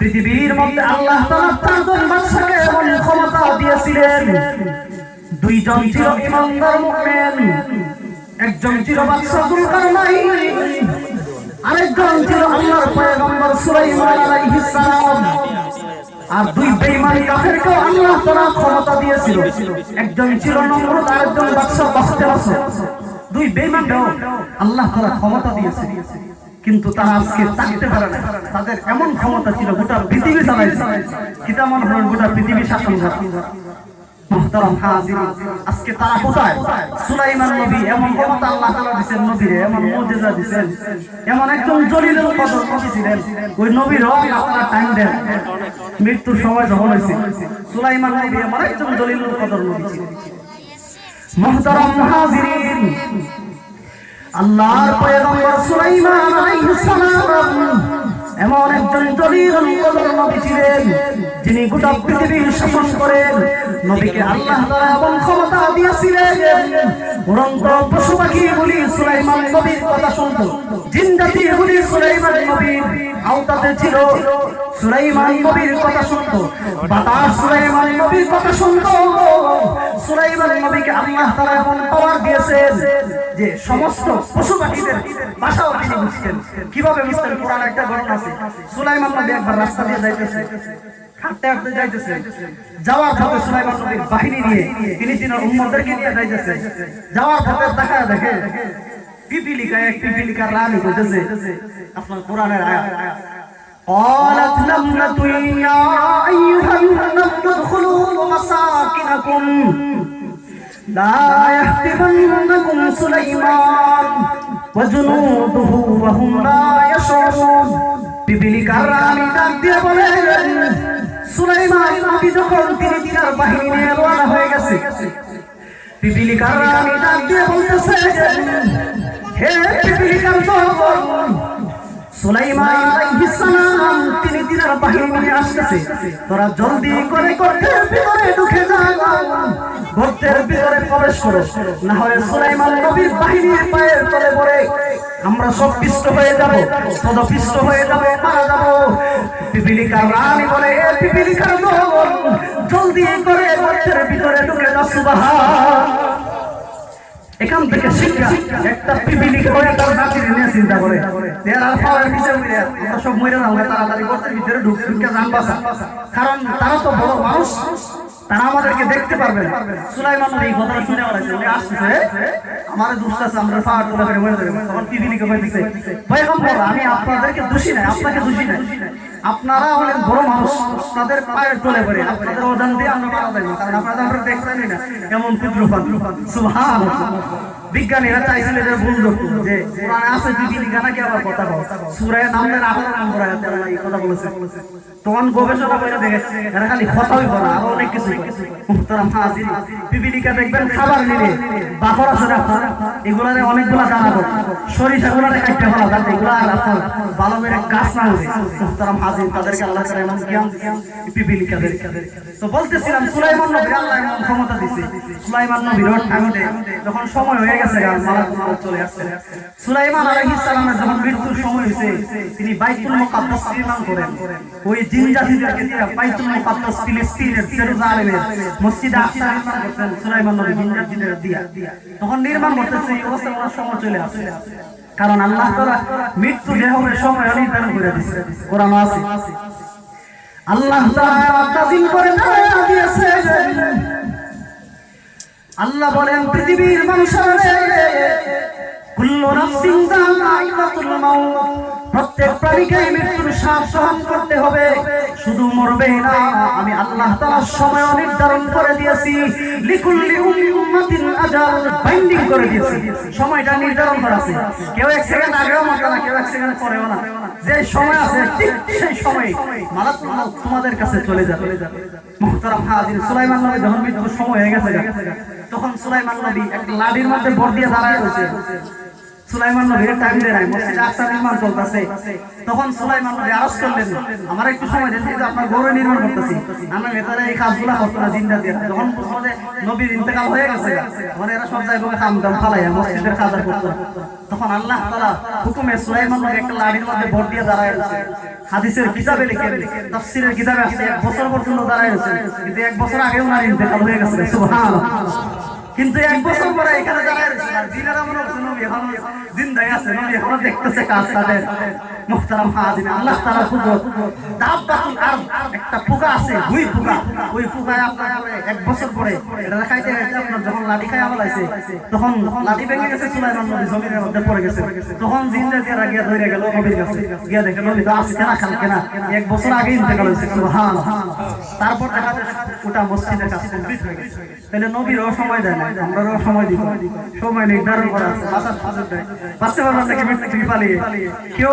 পৃথিবীর মধ্যে আল্লাহ তাআলা বাদশাকে এমন ক্ষমতা দিয়েছিলেন। দুইজন ছিল ইমানদার মুমিন, একজন ছিল বাদশা যুলকারনাইন আরেকজন ছিল আল্লাহর পয়গম্বর সুলাইমান আলাইহিস সালাম। আর দুই বেঈমান কাফেরকেও আল্লাহ তাআলা ক্ষমতা দিয়েছিল। একজন ছিল নমরুদ আরেকজন বাদশা বাখতিয়ার দুই বেঈমানকেও আল্লাহ তাআলা ক্ষমতা দিয়েছে। কিন্তু তারা আজকে থাকতে পারে না তাদের এমন ক্ষমতা ছিল, গোটা পৃথিবী চালাইছে। কিতা মনে হয় গোটা পৃথিবী শাসন আজকে তারা সুলাইমান এমন এমন ওই নবীর মৃত্যুর সময় যখন হয়েছে, সুলাইমান নবী এমন একজন কদর নবী ছিলেন। মুহতারাম আল্লাহর পয়গম্বর সুলাইমান আলাইহিস সালাম এমন একজন জলিলুল কদর নবী ছিলেন, যিনি গোটা পৃথিবীর শাসন করেন। নবীকে আল্লাহ তাআলা এমন ক্ষমতা দিয়েছিলেন, উড়ন্ত পশু পাখি বলি সুলাইমান নবীর কথা শুনতো। জিন জাতি বলি সুলাইমান নবীর আওতাতে ছিল। সুলাইমান নবীর কথা শুনতো। বাতাস সুলাইমান নবীর কথা শুনতো। সুলাইমান নবীকে আল্লাহ তাআলা এমন পাওয়ার দিয়েছেন, যে সমস্ত পশু পাখিদের ভাষাও তিনি বুঝতেন। কীভাবে বুঝতেন? একটা ঘটনা আছে সুলাইমান নবী একবার রাস্তা দিয়ে যাইতেছে হাঁটতে হাঁটতে যাইতেছে যাওয়ার পথে সুলাইমান নবীর বাহিনী নিয়ে তিনি তিনার উম্মতদেরকে নিয়ে যাইতেছে যাওয়ার পথে দেখা দেখে পিপিলিকা এক পিপিলিকার রানী বলতেছে আপনার কোরআনের আয়াত قالت نملة يا أيها النمل ادخلوا مساكنكم لا يحتمنكم سليمان وجنوده وهم لا يشعرون পিপিলিকার রানী ডাক দিয়ে বলে সুলাইমান নবী যখন তিনি তিনার বাহিনী নিয়ে রওনা হয়ে গেছে পিপিলিকার রানী ডাক দিয়ে বলতেছে হে পিপিলিকার সুলাইমান আলাইহিস সালাম তিনি তিনার বাহিনী নিয়ে আসতেছে। তোরা জলদি করে গর্তের ভিতরে ঢুকে যা। গর্তের ভিতরে নবীর বাহিনীর পায়ের তলে পড়ে। আমরা সব পিষ্ট হয়ে যাব। সদপিষ্ট হয়ে যাব, মারা যাব। পিপিলিকার রানী বলে পিপিলিকার জলদি করে গর্তের ভিতরে ঢুকে যা, সুবহান এখান থেকে শিক্ষা, একটা তার নিয়ে চিন্তা করে। পাওয়ার পিছে আমরা সব মরে না তাড়াতাড়ি ভিতরে বাসা। কারণ তারা তো বড় মানুষ, তারা আমাদেরকে দেখতে পারবে না। সুলাইমান এই কথাটা শুনে বলেছে উনি আসছে আমার আছে, আমরা দেবে তখন দিছে আমি আপনাদেরকে দোষী নাই, আপনাকে দোষী নাই। আপনারা অনেক বড় মানুষ, আপনাদের পায়ের চলে পড়ে, আপনাদের অজান দিয়ে আমরা মারা যাই কারণ আপনারা আমরা দেখতেনি না এমন ক্ষুদ্রপাত। সুবহান বিজ্ঞানীরা চাইছিল এদের ভুল যে কোরআনে আছে গানাকে আবার কথা বল? সূরায়ে নামলেন আঠারো নম্বর আয়াতে আল্লাহ এই কথা বলেছে। তখন গবেষণা করে দেখে, এরা খালি কথাই বলে আরও অনেক কিছু মুহতারাম হাজির পিপিলিকা দেখবেন, খাবার নিলে বাফর আছে আপনার এগুলারে অনেকগুলা দানা দেয় সরিষা গুলারে কাটতে ভালো যাতে এগুলা আর আপনার ভালো করে গাছ না উঠে মুহতারাম হাজির, তাদেরকে আল্লাহ তাআলা এমন জ্ঞান পিপিলিকাদের তো বলতেছিলাম, সুলাইমান নবী আল্লাহ এমন ক্ষমতা দিছে সুলাইমান নবীর টাইমে যখন সময় হয়ে কারণ আল্লাহ মৃত্যু দেহের সময় নির্ধারণ করে দিয়েছে। কোরআন আল্লাহ করে দিয়েছে। আল্লাহ বলেন পৃথিবীর মানুষের প্রত্যেক প্রাণীকে মৃত্যুর স্বাদ সহন করতে হবে। শুধু মরবেই না, আমি আল্লাহ তাআলা সময় নির্ধারণ করে দিয়েছি। করে দিয়েছি। সময়টা নির্ধারণ করা কেউ এক সময় আছে সেই তোমাদের কাছে চলে যাবে। তখন সুলাইমান নবী এক লাঠির মধ্যে ভর দিয়ে দাঁড়ায় রয়েছে। সুলাইমান নবীর নাই মসজিদে নির্মাণ চলতেছে। তখন সুলাইমান নবী আরজ করলেন, আমার একটু সময় দেন, যেহেতু আপনার গৌরব নির্মাণ করতেছি ভেতরে এই জিন্দা দিয়ে যে নবীর ইন্তেকাল হয়ে গেছে মানে এরা সব কাম দাম ফালাই মসজিদের কাজ করতো। তখন আল্লাহ তাআলা হুকুমে সুলাইমান নবী একটা লাড়ির মধ্যে ভোট দিয়ে দাঁড়ায় হাদিসের কিতাবে লিখে, তাফসীরের কিতাবে আছে, এক বছর পর্যন্ত দাঁড়ায় আছে, কিন্তু এক বছর আগে ওনার ইন্তেকাল হয়ে গেছে সুবহানাল্লাহ। কিন্তু এক বছর পরে এখানে দাঁড়ায় রয়েছে। জিনারা মনে হচ্ছে নবী এখন জিন্দাই আছে, নবী এখনও দেখতেছে কাজ তাদের। মুহতারাম একটা পোকা আছে এক বছর তখন লাঠি কাছে। এক বছর আগে ইন্তেকাল হয়েছে তারপর দেখা যায়, ওটা মসজিদের গেছে। তাহলে নবীরও সময় দেয় না সময় দিব। সময় নির্ধারণ করা আছে মৃত্যু থেকে পালিয়ে, কেউ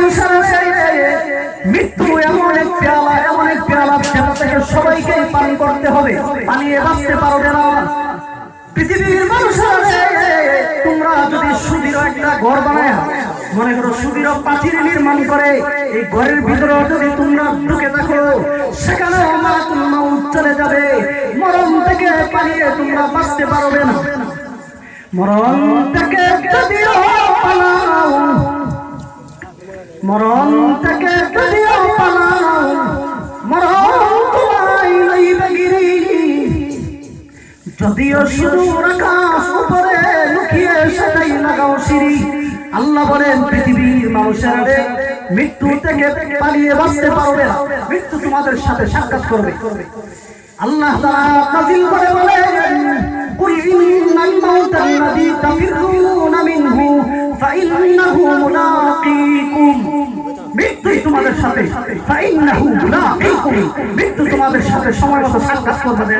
হবে পানিয়ে বাঁচতে পারবে না। পৃথিবীর মানুষের তোমরা যদি সুদৃঢ় একটা ঘর বানায়, মনে করো সুদৃঢ় প্রাচীর নির্মাণ করে, এই ঘরের ভিতরে যদি তোমরা ঢুকে থাকো সেখানে মারাতুল মাউত চলে যাবে। মরণ থেকে পালিয়ে তোমরা বাঁচতে পারবে না। মরণ থেকে পালাও, মরণ যদিও শুধু আকাশ উপরে লুকিয়ে সেটাই লাগাও সিঁড়ি আল্লাহ বলেন পৃথিবীর মানুষের মৃত্যু থেকে পালিয়ে বাঁচতে পারবে না মৃত্যু তোমাদের সাথে সাক্ষাৎ করবে আল্লাহ তাআলা নাযিল করে বলেন قل إن الموت الذي تفرون منه فإنه ملاقيكم মৃত্যুই তোমাদের সাথে ফাইন্নাহু মুলাকিকুম মৃত্যু তোমাদের সাথে সময় মতো সাক্ষাৎ করবে